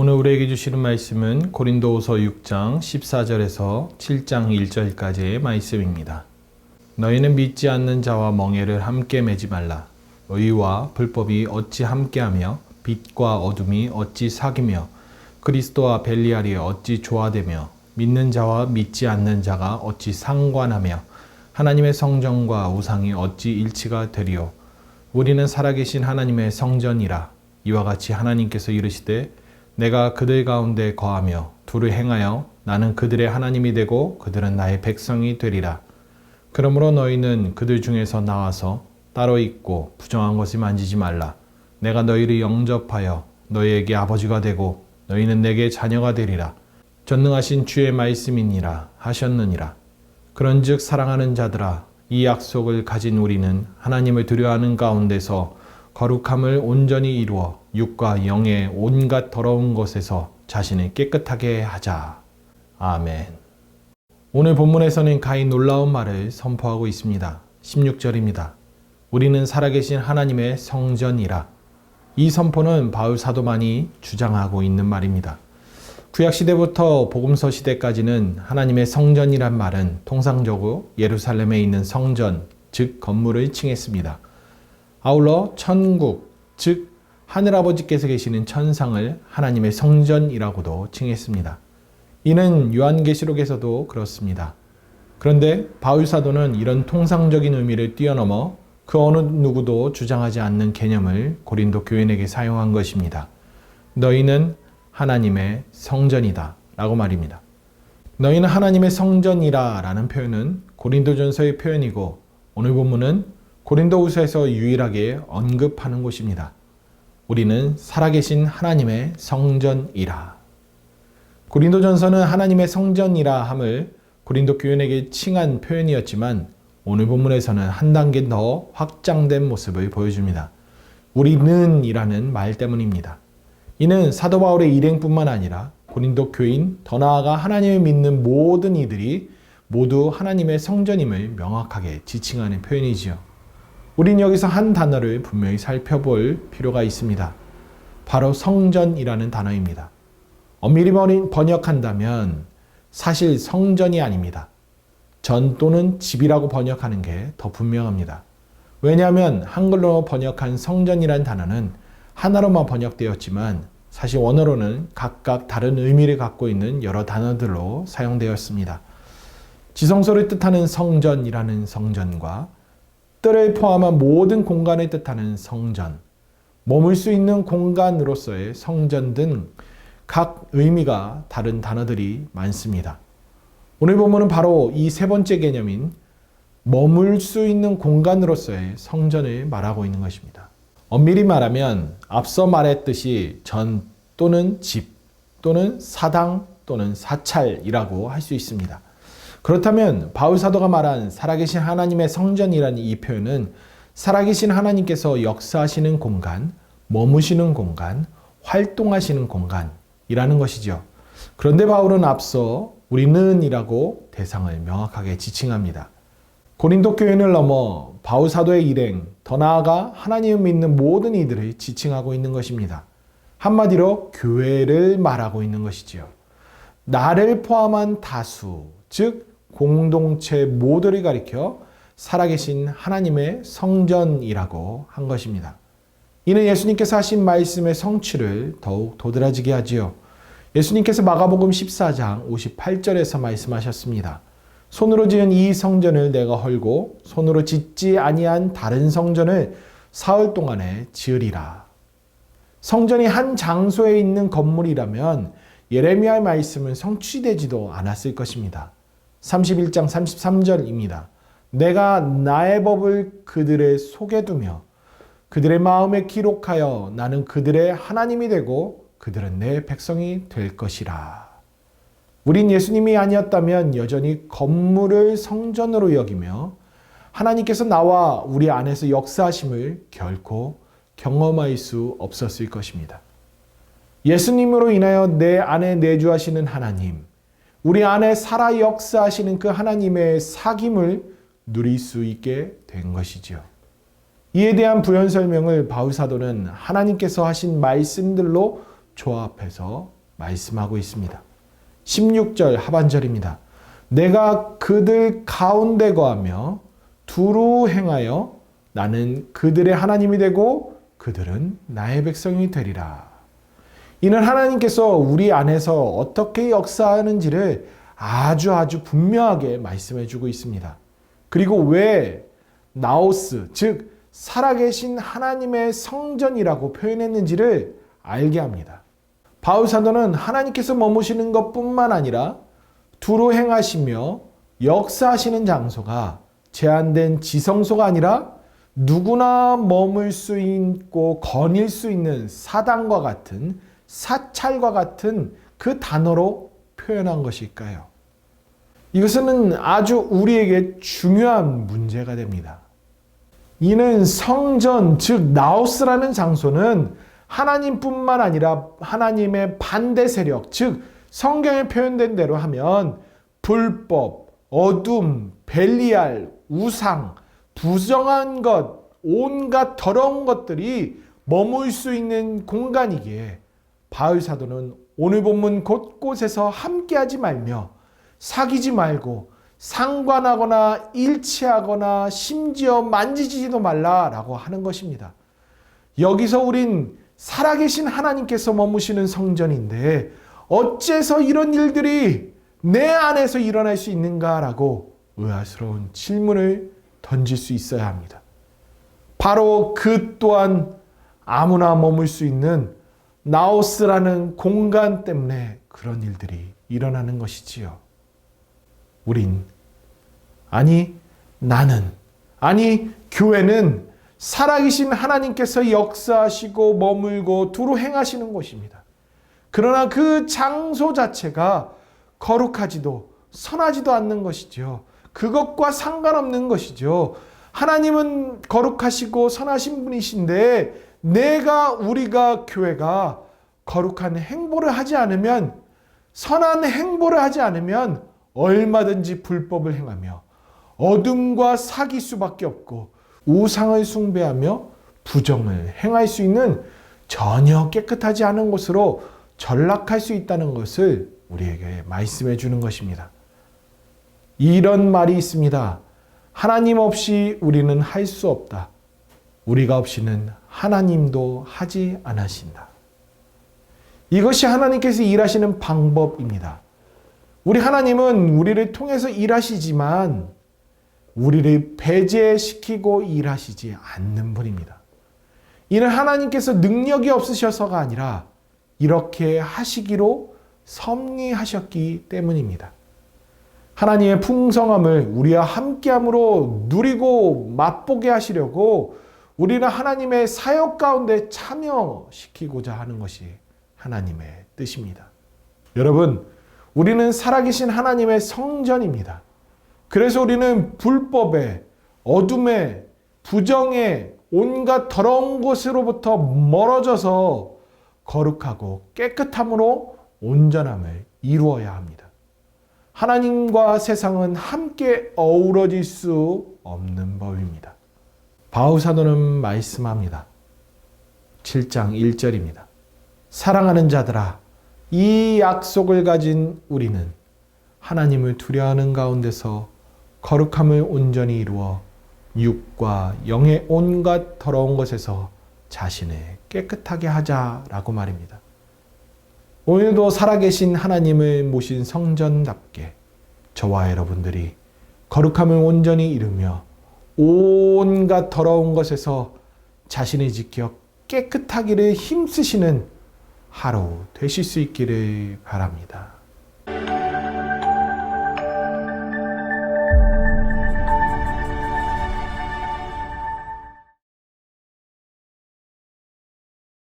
오늘 우리에게 주시는 말씀은 고린도후서 6장 14절에서 7장 1절까지의 말씀입니다. 너희는 믿지 않는 자와 멍에를 함께 매지 말라. 의와 불법이 어찌 함께하며 빛과 어둠이 어찌 사귀며 그리스도와 벨리알이 어찌 조화되며 믿는 자와 믿지 않는 자가 어찌 상관하며 하나님의 성전과 우상이 어찌 일치가 되리요 우리는 살아계신 하나님의 성전이라 이와 같이 하나님께서 이르시되 내가 그들 가운데 거하며 둘을 행하여 나는 그들의 하나님이 되고 그들은 나의 백성이 되리라. 그러므로 너희는 그들 중에서 나와서 따로 있고 부정한 것을 만지지 말라. 내가 너희를 영접하여 너희에게 아버지가 되고 너희는 내게 자녀가 되리라. 전능하신 주의 말씀이니라 하셨느니라. 그런즉 사랑하는 자들아 이 약속을 가진 우리는 하나님을 두려워하는 가운데서 거룩함을 온전히 이루어 육과 영의 온갖 더러운 것에서 자신을 깨끗하게 하자. 아멘. 오늘 본문에서는 가히 놀라운 말을 선포하고 있습니다. 16절입니다. 우리는 살아계신 하나님의 성전이라. 이 선포는 바울 사도만이 주장하고 있는 말입니다. 구약 시대부터 복음서 시대까지는 하나님의 성전이란 말은 통상적으로 예루살렘에 있는 성전, 즉 건물을 칭했습니다. 아울러 천국, 즉 하늘아버지께서 계시는 천상을 하나님의 성전이라고도 칭했습니다. 이는 요한계시록에서도 그렇습니다. 그런데 바울 사도는 이런 통상적인 의미를 뛰어넘어 그 어느 누구도 주장하지 않는 개념을 고린도 교인에게 사용한 것입니다. 너희는 하나님의 성전이다 라고 말입니다. 너희는 하나님의 성전이라 라는 표현은 고린도전서의 표현이고 오늘 본문은 고린도후서에서 유일하게 언급하는 곳입니다. 우리는 살아계신 하나님의 성전이라. 고린도전서는 하나님의 성전이라 함을 고린도 교인에게 칭한 표현이었지만 오늘 본문에서는 한 단계 더 확장된 모습을 보여줍니다. 우리는 이라는 말 때문입니다. 이는 사도 바울의 일행뿐만 아니라 고린도 교인 더 나아가 하나님을 믿는 모든 이들이 모두 하나님의 성전임을 명확하게 지칭하는 표현이지요. 우린 여기서 한 단어를 분명히 살펴볼 필요가 있습니다. 바로 성전이라는 단어입니다. 엄밀히 번역한다면 사실 성전이 아닙니다. 전 또는 집이라고 번역하는 게 더 분명합니다. 왜냐하면 한글로 번역한 성전이란 단어는 하나로만 번역되었지만 사실 원어로는 각각 다른 의미를 갖고 있는 여러 단어들로 사용되었습니다. 지성소를 뜻하는 성전이라는 성전과 뜰을 포함한 모든 공간을 뜻하는 성전, 머물 수 있는 공간으로서의 성전 등 각 의미가 다른 단어들이 많습니다. 오늘 본문은 바로 이 세 번째 개념인 머물 수 있는 공간으로서의 성전을 말하고 있는 것입니다. 엄밀히 말하면 앞서 말했듯이 전 또는 집 또는 사당 또는 사찰이라고 할 수 있습니다. 그렇다면 바울 사도가 말한 살아계신 하나님의 성전이라는 이 표현은 살아계신 하나님께서 역사하시는 공간, 머무시는 공간, 활동하시는 공간이라는 것이죠. 그런데 바울은 앞서 우리는이라고 대상을 명확하게 지칭합니다. 고린도 교회를 넘어 바울 사도의 일행, 더 나아가 하나님을 믿는 모든 이들을 지칭하고 있는 것입니다. 한마디로 교회를 말하고 있는 것이지요. 나를 포함한 다수, 즉 공동체 모두를 가리켜 살아계신 하나님의 성전이라고 한 것입니다. 이는 예수님께서 하신 말씀의 성취를 더욱 도드라지게 하지요. 예수님께서 마가복음 14장 58절에서 말씀하셨습니다. 손으로 지은 이 성전을 내가 헐고 손으로 짓지 아니한 다른 성전을 사흘 동안에 지으리라. 성전이 한 장소에 있는 건물이라면 예레미야의 말씀은 성취되지도 않았을 것입니다. 31장 33절입니다. 내가 나의 법을 그들의 속에 두며 그들의 마음에 기록하여 나는 그들의 하나님이 되고 그들은 내 백성이 될 것이라. 우린 예수님이 아니었다면 여전히 건물을 성전으로 여기며 하나님께서 나와 우리 안에서 역사하심을 결코 경험할 수 없었을 것입니다. 예수님으로 인하여 내 안에 내주하시는 하나님, 우리 안에 살아 역사하시는 그 하나님의 사김을 누릴 수 있게 된 것이지요. 이에 대한 부연 설명을 바울 사도는 하나님께서 하신 말씀들로 조합해서 말씀하고 있습니다. 16절 하반절입니다. 내가 그들 가운데 거하며 두루 행하여 나는 그들의 하나님이 되고 그들은 나의 백성이 되리라. 이는 하나님께서 우리 안에서 어떻게 역사하는지를 아주 아주 분명하게 말씀해 주고 있습니다. 그리고 왜 나오스, 즉, 살아계신 하나님의 성전이라고 표현했는지를 알게 합니다. 바울 사도는 하나님께서 머무시는 것 뿐만 아니라 두루 행하시며 역사하시는 장소가 제한된 지성소가 아니라 누구나 머물 수 있고 거닐 수 있는 사당과 같은 사찰과 같은 그 단어로 표현한 것일까요? 이것은 아주 우리에게 중요한 문제가 됩니다. 이는 성전, 즉, 나오스라는 장소는 하나님뿐만 아니라 하나님의 반대 세력, 즉, 성경에 표현된 대로 하면 불법, 어둠, 벨리알, 우상, 부정한 것, 온갖 더러운 것들이 머물 수 있는 공간이기에 바울 사도는 오늘 본문 곳곳에서 함께하지 말며 사귀지 말고 상관하거나 일치하거나 심지어 만지지도 말라라고 하는 것입니다. 여기서 우린 살아계신 하나님께서 머무시는 성전인데 어째서 이런 일들이 내 안에서 일어날 수 있는가라고 의아스러운 질문을 던질 수 있어야 합니다. 바로 그 또한 아무나 머물 수 있는 나오스라는 공간 때문에 그런 일들이 일어나는 것이지요. 우린 아니 나는 아니 교회는 살아계신 하나님께서 역사하시고 머물고 두루 행하시는 곳입니다. 그러나 그 장소 자체가 거룩하지도 선하지도 않는 것이죠. 그것과 상관없는 것이죠. 하나님은 거룩하시고 선하신 분이신데 내가 우리가 교회가 거룩한 행보를 하지 않으면 선한 행보를 하지 않으면 얼마든지 불법을 행하며 어둠과 사기 수밖에 없고 우상을 숭배하며 부정을 행할 수 있는 전혀 깨끗하지 않은 곳으로 전락할 수 있다는 것을 우리에게 말씀해 주는 것입니다. 이런 말이 있습니다. 하나님 없이 우리는 할 수 없다. 우리가 없이는 하나님도 하지 않으신다. 이것이 하나님께서 일하시는 방법입니다. 우리 하나님은 우리를 통해서 일하시지만 우리를 배제시키고 일하시지 않는 분입니다. 이는 하나님께서 능력이 없으셔서가 아니라 이렇게 하시기로 섭리하셨기 때문입니다. 하나님의 풍성함을 우리와 함께함으로 누리고 맛보게 하시려고 우리는 하나님의 사역 가운데 참여시키고자 하는 것이 하나님의 뜻입니다. 여러분, 우리는 살아계신 하나님의 성전입니다. 그래서 우리는 불법에, 어둠에, 부정에, 온갖 더러운 곳으로부터 멀어져서 거룩하고 깨끗함으로 온전함을 이루어야 합니다. 하나님과 세상은 함께 어우러질 수 없는 법입니다. 바우사도는 말씀합니다. 7장 1절입니다. 사랑하는 자들아, 이 약속을 가진 우리는 하나님을 두려워하는 가운데서 거룩함을 온전히 이루어 육과 영의 온갖 더러운 것에서 자신을 깨끗하게 하자라고 말입니다. 오늘도 살아계신 하나님을 모신 성전답게 저와 여러분들이 거룩함을 온전히 이루며 온갖 더러운 것에서 자신을 지켜 깨끗하기를 힘쓰시는 하루 되실 수 있기를 바랍니다.